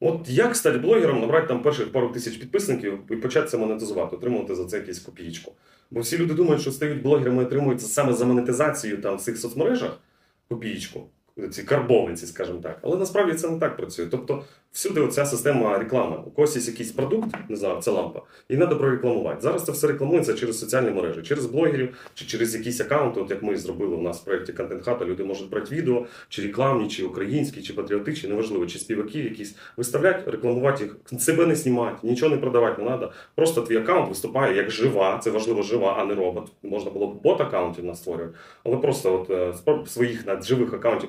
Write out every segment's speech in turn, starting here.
От як стати блогером, набрати там перших пару тисяч підписників і почати це монетизувати, отримувати за це якусь копієчку. Бо всі люди думають, що стають блогерами і отримують саме за монетизацію там в цих соцмережах копієчку, ці карбованці, скажімо так. Але насправді це не так працює. Тобто всюди оця система реклами. У когось є якийсь продукт, не знаю, це лампа, і треба прорекламувати. Зараз це все рекламується через соціальні мережі, через блогерів чи через якісь аккаунти, от як ми зробили у нас в проєкті Контент Хата. Люди можуть брати відео, чи рекламні, чи українські, чи патріотичні, неважливо, чи співаки якісь виставляти, рекламувати їх, себе не знімати, нічого не продавати не треба. Просто твій аккаунт виступає як жива. Це важливо жива, а не робот. Можна було б бот аккаунтів настворювати, але просто от е, своїх живих аккаунтів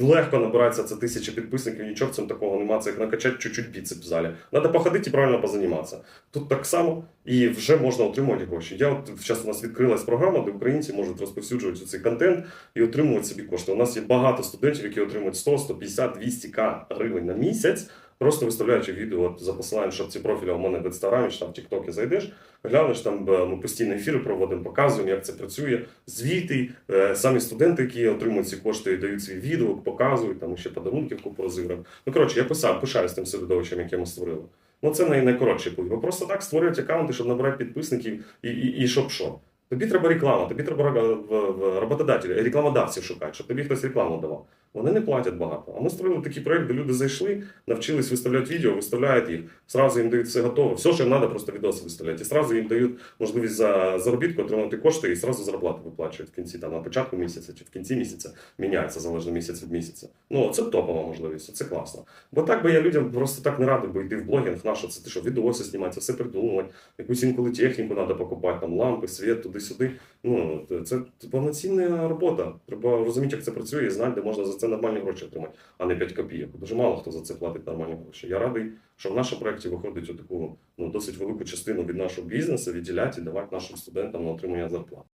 Легко набирається це тисяча підписників, нічого в цьому такого немає, це як накачати чуть-чуть біцеп в залі. Треба походити і правильно позаніматися. Тут так само і вже можна отримувати гроші. Я от зараз у нас відкрилась програма, де українці можуть розповсюджувати цей контент і отримувати собі кошти. У нас є багато студентів, які отримують 100, 150, 200 к гривень на місяць, просто виставляючи відео от, за посиланням в шапці профіля у мене в інстаграмі чи там в Тіктокі зайдеш, глянеш там е, ми постійно ефіри проводимо, показуємо, як це працює. Звіти, е, самі студенти, які отримують ці кошти, дають свій відгук, показують, там ще подарунки купу розіграємо. Ну коротше, я писав, пишаюсь тим середовищем, яке ми створили. Ну це най- найкоротший путь. Бо просто так створюють аккаунти, щоб набирати підписників і, і, і щоб що. Тобі треба реклама, тобі треба роботодателі, рекламодавців шукати, щоб тобі хтось рекламу давав. Вони не платять багато. А ми створили такий проект, де люди зайшли, навчились виставляти відео, виставляють їх, зразу їм дають все готове. Все, що їм треба, просто відоси виставляти. І зразу їм дають можливість за заробітку отримати кошти і зразу зарплату виплачують в кінці, там, на початку місяця чи в кінці місяця. Міняється залежно місяць від місяця. Ну, це топова можливість, це класно. Бо так би я людям просто так не радив би йти в блогінг, на що це ти що, відоси знімати, все придумувати, якусь інколи техніку треба покупати, там лампи, світ, туди-сюди. Ну, це повноцінна робота. Треба розуміти, як це працює, і знати, де можна за це нормальні гроші отримати, а не 5 копійок. Дуже мало хто за це платить нормальні гроші. Я радий, що в нашому проєкті виходить таку ну, досить велику частину від нашого бізнесу відділяти і давати нашим студентам на отримання зарплати.